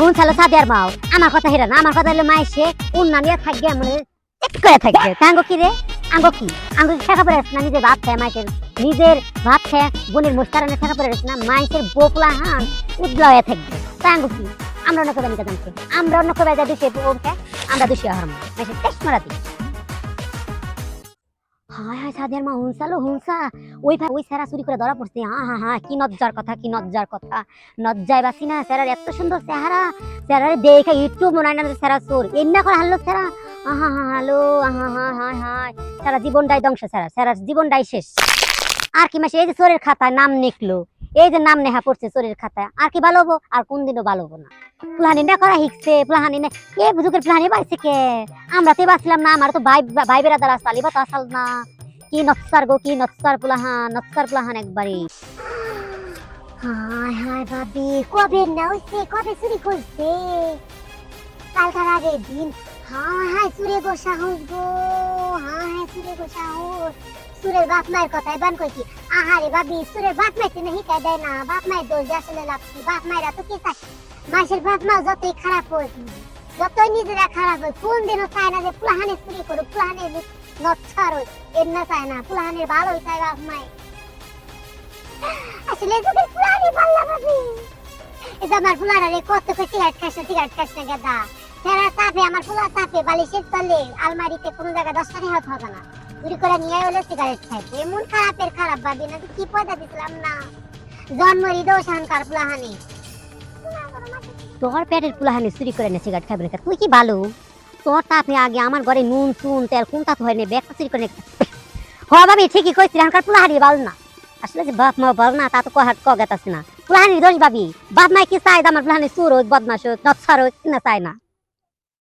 শুন চালো সাদিয়ার মাও আমার কথা হেরা না, আমার কথা হলো মায়ের সে উন্না নিয়ে থাকবে মানে চেক করে থাকবে। কি রে? আঙ্গো কি? আঙ্গো টাকা পরে না নিজের ভাত খায় মাইকের নিজের ভাত খায় বোনের মোস্তারানে টাকা পরে না মাইকের বোকলা হান উদ্লা হয়ে থাকবে। তাঙ্গ কি? আমরা অন্য কবে নিতে জানছি আমরা অন্য কবে যা আমরা দোষী টেস্ট মারাতি হায় হায় সাদিয়ার মা হুনসালো হুনসা। ওই ভাই ওই স্যারা চুরি করে ধরা পড়ছে। হ্যাঁ হ্যাঁ হ্যাঁ কি নজ্জার কথা, কি নজ্জার কথা। নজ্জায় বাসি না স্যারার এত সুন্দর চেহারা। স্যারারে দেখে একটু মনে হয় না স্যারা চোর। এন্না করে হারলো স্যারা আহা হা হ্যালো, আহা হা হায় হায় স্যারা জীবনটাই ধ্বংস স্যারা স্যারার জীবনটাই শেষ। আর কি মাসে এই যে চোরের খাতায় নাম লিখলো। এই যে নাম নেহা পড়ছে চোরের খাতায়, আর কি ভালো হব? আর কোনদিনও ভালো হব না। প্লাহানি না করা শিখছে প্লাহানি না। কে বুঝুকের প্লাহানি পাইছে কে? আমরা তো বাঁচলাম না, আমার তো ভাই ভাই বেড়াদার আসালি বা তো আসাল না। কি নচ্চার গো, কি নচ্চার প্লাহান নচ্চার প্লাহান একবারে। হায় হায় ভাবি, কবে না কবে চুরি করছে? কালকার আগের দিন। হায় হায় চুরে গো সাহস গো, হায় হায় চুরে গো সাহস। সুরের বাপ মায়ের কথাই বান কইছি। আহারে ভাবি সুরের বাপ মাইতে না হিকাই দেয় না, বাপ মায়ের দোষ দিয়ে আসলে লাগছে বাপ মায়েরা তো কি চায় মাসের বাপ মা যতই খারাপ হোক, যতই নিজেরা খারাপ হয় কোন দিনও চায় না যে পুলাহানে চুরি করুক পুলাহানে নচ্ছার হোক, এর না চায় না পুলাহানের ভালোই চায় বাপ মায় আসলে যদি পুলাহানি পাল্লা ভাবি। এই যে আমার পুলারা রে কত করে সিগারেট খাস না সিগারেট খাস না গেদা তাপে আমার পুলা তাপে বালিশের তলে, আলমারিতে কোনো জায়গায় দশটা হাত হবে না। চুরি করে নিয়ে হলে সিগারেট খাইতে এমন খারাপের খারাপ ভাবি না কি দিছিলাম না দোষ হানকার পুলাহানি তোর পেটের পুলাহানি চুরি করে না সিগারেট খাবে না তুই কি ভালো তোর তাপে আগে আমার ঘরে নুন চুন তেল কোনটা তো হয় না ব্যাগটা চুরি করে হ ভাবি ঠিকই কইছি হানকার পুলাহানি ভালো না আসলে যে বাপ মা ভালো না তা তো কহাট কগাত আছে না পুলাহানির দোষ ভাবি বাপ মাই কি চাই আমার পুলাহানি চুর হোক বদমাস হোক নচ্ছার হোক না চায় না